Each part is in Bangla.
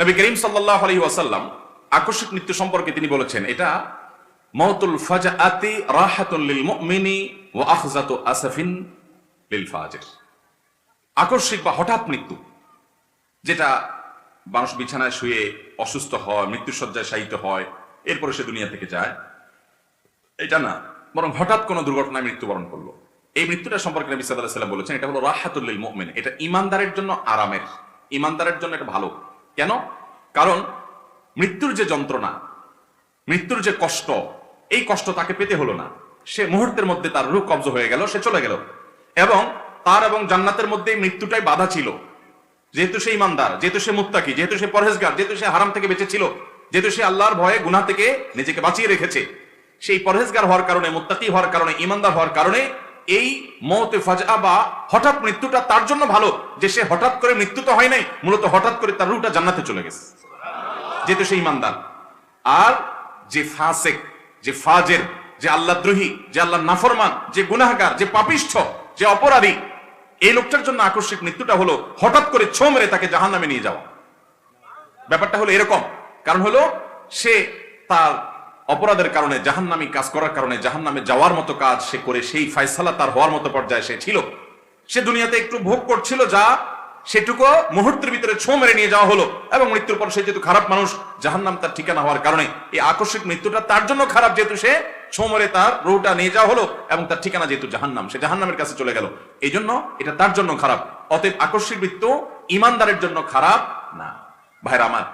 নবী করিম সাল্লাহ আলী ওয়াসাল্লাম আকস্মিক মৃত্যু সম্পর্কে তিনি বলেছেন, এটা মৌতুল ফাজাআতি রাহাতুল লিল মুমিনি ওয়া আখজাতু আসফিন লিল ফাজির। আকস্মিক বা হঠাৎ মৃত্যু, যেটা মানুষ বিছানায় শুয়ে অসুস্থ হয়, মৃত্যুসজ্জায় শায়িত হয়, এরপরে সে দুনিয়া থেকে যায়, এটা না, বরং হঠাৎ কোনো দুর্ঘটনায় মৃত্যুবরণ করল। এই মৃত্যুটা সম্পর্কে নবী সাল্লাহ সাল্লাম বলেছেন, এটা হলো রাহাতুল্লিল মুমিন, এটা ইমানদারের জন্য আরামের, ইমানদারের জন্য এটা ভালো। কেন? কারণ মৃত্যুর যে যন্ত্রণা, মৃত্যুর যে কষ্ট, এই কষ্ট তাকে পেতে হলো না। সে মুহূর্তের মধ্যে তার রূপ কবজ হয়ে গেল, সে চলে গেল। এবং তার এবং জান্নাতের মধ্যে মৃত্যুটাই বাধা ছিল। যেহেতু সে ইমানদার, যেহেতু সে মুত্তাকি, যেহেতু সে পরহেজগার, যেহেতু সে হারাম থেকে বেঁচে ছিল, যেহেতু সে আল্লাহর ভয়ে গুনাহ থেকে নিজেকে বাঁচিয়ে রেখেছে, সেই পরহেজগার হওয়ার কারণে, মুত্তাকি হওয়ার কারণে, ইমানদার হওয়ার কারণে এই মতে ফাজা বা হঠাৎ মৃত্যুটা তার জন্য ভালো যে সে হঠাৎ করে মৃত্যু তো হয় নাই, মূলত হঠাৎ করে তার রুটা জান্নাতে চলে গেছে। যেহেতু সে ইমানদার আর যে ফাসেক, যে ফাজের, যে আল্লাহদ্রোহী যে আল্লাহ নাফরমান, যে গুনাহগার, যে পাপিষ্ঠ, যে অপরাধী, এই লোকটার জন্য আকস্মিক মৃত্যুটা হলো হঠাৎ করে ছো মেরে তাকে জাহান নামে নিয়ে যাওয়া। ব্যাপারটা হলো এরকম। কারণ হলো সে তার অপরাধের কারণে, জাহান্নামি কাজ করার কারণে, জাহান্নামে যাওয়ার মতো কাজ সে করে, সেই ফায়সালা তার হওয়ার মতো পর্যায়ে সে ছিল। সে দুনিয়াতে একটু ভোগ করছিল যা সেটুকু মুহূর্তের ভিতরে ছো মেরে নিয়ে যাওয়া হলো এবং মৃত্যুর পর সে যেহেতু খারাপ মানুষ, জাহান্নাম তার ঠিকানা হওয়ার কারণে এই আকস্মিক মৃত্যুটা তার জন্য খারাপ যেহেতু সে ছো মেরে তার রোটা নিয়ে যাওয়া হলো এবং তার ঠিকানা যেহেতু জাহান্নাম, সে জাহান্নামের কাছে চলে গেল। এই জন্য এটা তার জন্য খারাপ। অতএব আকস্মিক মৃত্যু ইমানদারের জন্য খারাপ না। ভাইরা আমার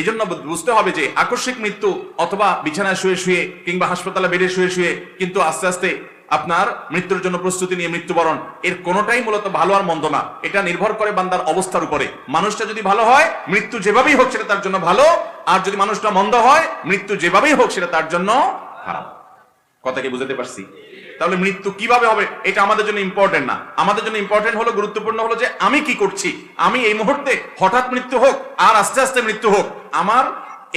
এই জন্য বুঝতে হবে যে আকস্মিক মৃত্যু অথবা বিছানায় শুয়ে শুয়ে কিংবা হাসপাতালে বেডে শুয়ে শুয়ে কিন্তু আস্তে আস্তে আপনার মৃত্যুর জন্য প্রস্তুতি নিয়ে মৃত্যুবরণ, এর কোনোটাই মূলত ভালো আর মন্দ না। এটা নির্ভর করে বান্দার অবস্থার উপরে। মানুষটা যদি ভালো হয়, মৃত্যু যেভাবেই হোক সেটা তার জন্য ভালো। আর যদি মানুষটা মন্দ হয়, মৃত্যু যেভাবেই হোক সেটা তার জন্য খারাপ। কথা কি বুঝতে পারছি? তাহলে মৃত্যু কীভাবে হবে? এটা আমাদের জন্য ইম্পর্টেন্ট না। আমাদের জন্য ইম্পর্টেন্ট হলো, গুরুত্বপূর্ণ হলো যে আমি কি করছি? আমি এই মুহূর্তে হঠাৎ মৃত্যু হোক আর আস্তে আস্তে মৃত্যু হোক, আমার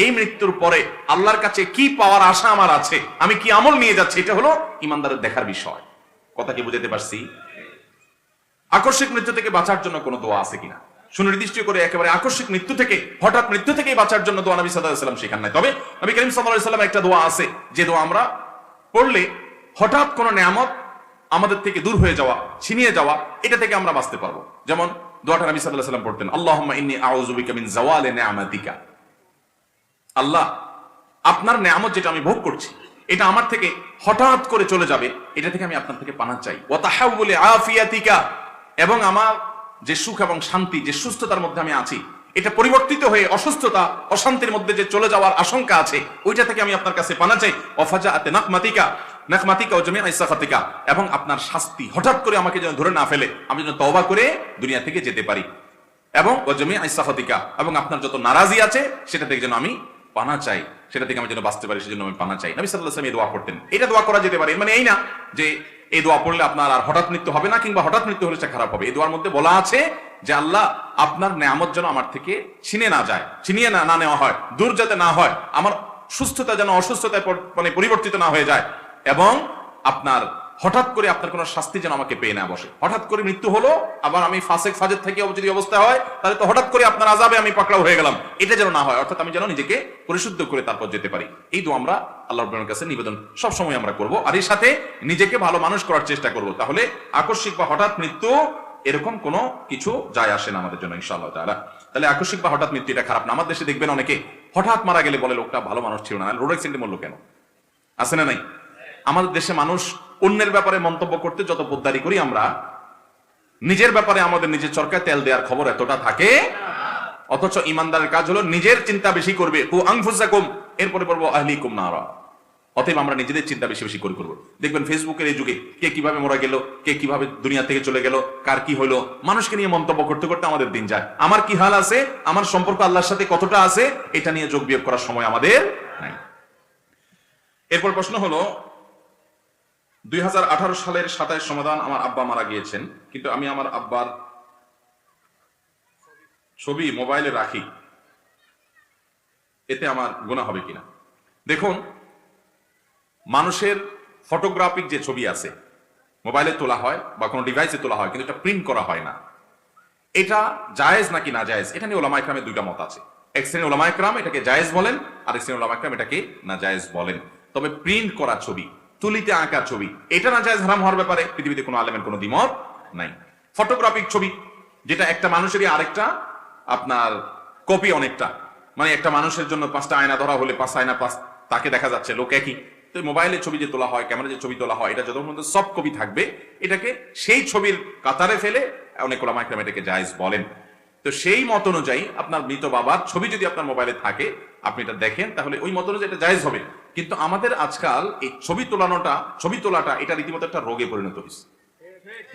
এই মৃত্যুর পরে আল্লাহর কাছে কি পাওয়ার আশা আমার আছে, আমি কি আমল নিয়ে যাচ্ছি, এটা হলো ইমানদারের দেখার বিষয়। কথা কি বুঝতে পারছি? আকস্মিক মৃত্যু থেকে বাঁচার জন্য কোনো দোয়া আছে কিনা? সুনির্দিষ্ট করে একেবারে আকস্মিক মৃত্যু থেকে, হঠাৎ মৃত্যু থেকে বাঁচার জন্য দোয়া নবী সাল্লাহ সাল্লাম শেখান নাই। তবে নবী করিম সাল্লাহ সাল্লাম একটা দোয়া আছে, যে দোয়া আমরা পড়লে হঠাৎ কোনো নিয়ামত আমাদের থেকে দূর হয়ে যাওয়া, ছিনিয়ে যাওয়া, এটা থেকে আমরা বাঁচতে পারব। যেমন দোয়াটা নবী সাল্লাহ সাল্লাম পড়তেন আল্লাহ ইন্নি আউযুবিকা মিন জাওয়ালে নিয়ামাতিকা। আল্লাহ, আপনার নিয়ামত যেটা আমি ভোগ করছি, এটা আমার থেকে হঠাৎ করে চলে যাবে, এটা থেকে আমি আপনার থেকে পানা চাই। ও তাহাউলে আফিয়াতিকা, এবং আমার যে সুখ এবং শান্তি, যে সুস্থতার মধ্যে আমি আছি, এটা পরিবর্তিত হয়ে অসুস্থতা, অশান্তির মধ্যে যে চলে যাওয়ার আশঙ্কা আছে, ওইটা থেকে আমি আপনার কাছে পানা চাই। অফাজা আতে নাকমাতিকা নাকমাতিকা ও জমি আইসাফাতিকা এবং আপনার শাস্তি হঠাৎ করে আমাকে যেন ধরে না ফেলে, আমি যেন তওবা করে দুনিয়া থেকে যেতে পারি। এবং ও জমি আইসাফাতিকা এবং আপনার যত নারাজি আছে, সেটা থেকে যেন আমি পানা চাই, সেটা থেকে আমি যেন বাঁচতে পারি, সেজন্য আমি পানা চাই। নবী সাল্লাল্লাহু আলাইহি ওয়াসাল্লাম এই দোয়া করতেন এটা দোয়া করা যেতে পারে মানে এই না যে এই দোয়া পড়লে আপনার আর হঠাৎ মৃত্যু হবে না, কিংবা হঠাৎ মৃত্যু হলে সেটা খারাপ হবে। এই দোয়ার মধ্যে বলা আছে যে, আল্লাহ, আপনার নেয়ামত যেন আমার থেকে ছিনে না যায়, ছিনিয়ে না না নেওয়া হয়, দূর যাতে না হয়, আমার সুস্থতা যেন অসুস্থতায় মানে পরিবর্তিত না হয়ে যায়। এবং আপনার হঠাৎ করে আপনার কোনো শাস্তি যেন আমাকে পেয়ে না বসে। হঠাৎ করে মৃত্যু হলো, আবার আমি ফাসেক ফাজের থেকে যদি অবস্থা হয়, তাহলে তো হঠাৎ করে আপনার আজাবে আমি পাকড়াও হয়ে গেলাম। এটা যেন না হয়, অর্থাৎ আমি যেন নিজেকে পরিশুদ্ধ করে তারপর যেতে পারি। এই তো আমরা আল্লাহ রব্বুল কাছে নিবেদন সব সময় আমরা করব। আর এর সাথে নিজেকে ভালো মানুষ করার চেষ্টা করব। তাহলে আকস্মিক বা হঠাৎ মৃত্যু এরকম কোনো কিছু যায় আসে না আমাদের জন্য, ইনশাআল্লাহ তাআলা। তাহলে আকস্মিক বা হঠাৎ মৃত্যু এটা খারাপ না। আমার দেশে দেখবেন অনেকে, হঠাৎ মারা গেলে বলে, লোকটা ভালো মানুষ ছিল না। রোড অ্যাক্সিডেন্টে মরলো কেন? আছে না নাই? আমাদের দেশে মানুষ অন্যের ব্যাপারে মন্তব্য করতে যত পোদ্দারি করি আমরা, নিজের ব্যাপারে আমাদের নিজের চরকায় তেল দেওয়ার খবর এতটা থাকে। অথচ ইমানদারের কাজ হলো নিজের চিন্তা বেশি করবে। ও আংফুসাকুম এরপরে বলব আহলিকুম অতএব আমরা নিজেদের চিন্তা বেশি বেশি করে করব। দেখবেন ফেসবুকের এই যুগে কে কীভাবে মরা গেল, কে কীভাবে দুনিয়া থেকে চলে গেল, কার কি হলো, মানুষকে নিয়ে মন্তব্য করতে করতে আমাদের দিন যায়। আমার কি হাল আছে, আমার সম্পর্ক আল্লাহর সাথে কতটা আছে, এটা নিয়ে যোগ বিয়োগ করার সময় আমাদের এরপর প্রশ্ন হলো দুই হাজার আঠারো সালের সাতাইশ সমাধান আমার আব্বা মারা গিয়েছেন, কিন্তু আমি আমার আব্বার ছবি মোবাইলে রাখি। এতে আমার গুণা হবে কিনা? দেখুন, মানুষের ফটোগ্রাফিক যে ছবি আছে, মোবাইলে তোলা হয় বা কোনো ডিভাইসে তোলা হয়, কিন্তু এটা প্রিন্ট করা হয় না। এটা জায়েজ নাকি না জায়েজ? এটা নিয়ে ওলামা ইকরামের দুইটা মত আছে। এক শ্রেণি ওলামা একরাম এটাকে জায়েজ বলেন, আর এক শ্রেণি ওলামা একরাম এটাকে না জায়েজ বলেন। তবে প্রিন্ট করা ছবি তুলিতে আঁকা ছবি। এটা না জায়েজ হারাম হওয়ার ব্যাপারে পৃথিবীতে কোনো আলেমের কোনো দ্বিমত নাই। ফটোগ্রাফিক ছবি, যেটা একটা মানুষেরই আরেকটা আপনার কপি অনেকটা। মানে একটা মানুষের জন্য পাঁচটা আয়না ধরা হলে পাঁচটা আয়না, পাঁচ তাকে দেখা যাচ্ছে, লোক একই। তো মোবাইলে ছবি যে তোলা হয় ক্যামেরা যে ছবি তোলা হয়, এটা যতক্ষণ পর্যন্ত সব কপি থাকবে, এটাকে সেই ছবির কাতারে ফেলে অনেক ওলামা একরাম এটাকে জায়েজ বলেন। তো সেই মত অনুযায়ী আপনার মৃত বাবার ছবি যদি আপনার মোবাইলে থাকে, আপনি এটা দেখেন, তাহলে ওই মত অনুযায়ী এটা জায়েজ হবে। কিন্তু আমাদের আজকাল এই ছবি তোলানোটা, ছবি তোলাটা, এটা রীতিমতো একটা রোগে পরিণত হয়েছে।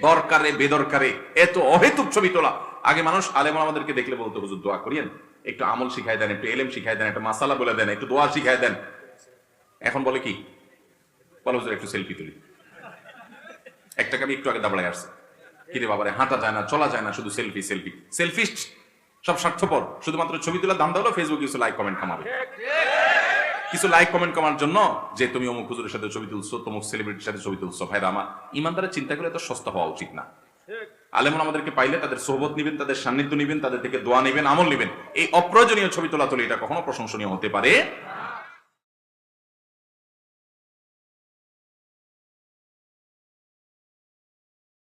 দরকারে, বেদরকারে, এত অহেতুক ছবি তোলা। আগে মানুষ আলেম আমাদেরকে দেখলে বলতো, হুজুর, দোয়া করিয়েন। একটু আমল শিখাই দেন, একটু এলেম শিখাই দেন, একটু মাসালা বলে দেন, একটু দোয়া শিখাই দেন। এখন বলে কি? বলো, হুজুর, একটু সেলফি তুলি। একটাকে আমি একটু আগে দাবড়ায় আসছে। কিরে বাবারে, হাঁটা যায় না, চলা যায় না, শুধু সেলফি সেলফি। সেলফিস্ট সব স্বার্থপর। শুধুমাত্র ছবি তোলার দাম হলো ফেসবুকে কিছু লাইক কমেন্ট কামাবে কিছু লাইক কমেন্ট কমার জন্য যে তুমি অমুক হুজুরের সাথে ছবি তুলছো, তমুক সেলিব্রিটির সাথে ছবি তুলছো। ভাইরা, আমার ইমানদারের চিন্তা করে এত সস্তা হওয়া উচিত না। আলেমন আমাদেরকে পাইলে তাদের সোহবত নিবেন, তাদের সান্নিধ্য নিবেন, তাদের থেকে দোয়া নিবেন, আমল নিবেন। এই অপ্রয়োজনীয় ছবি তোলা তুলি এটা কখনো প্রশংসনীয় হতে পারে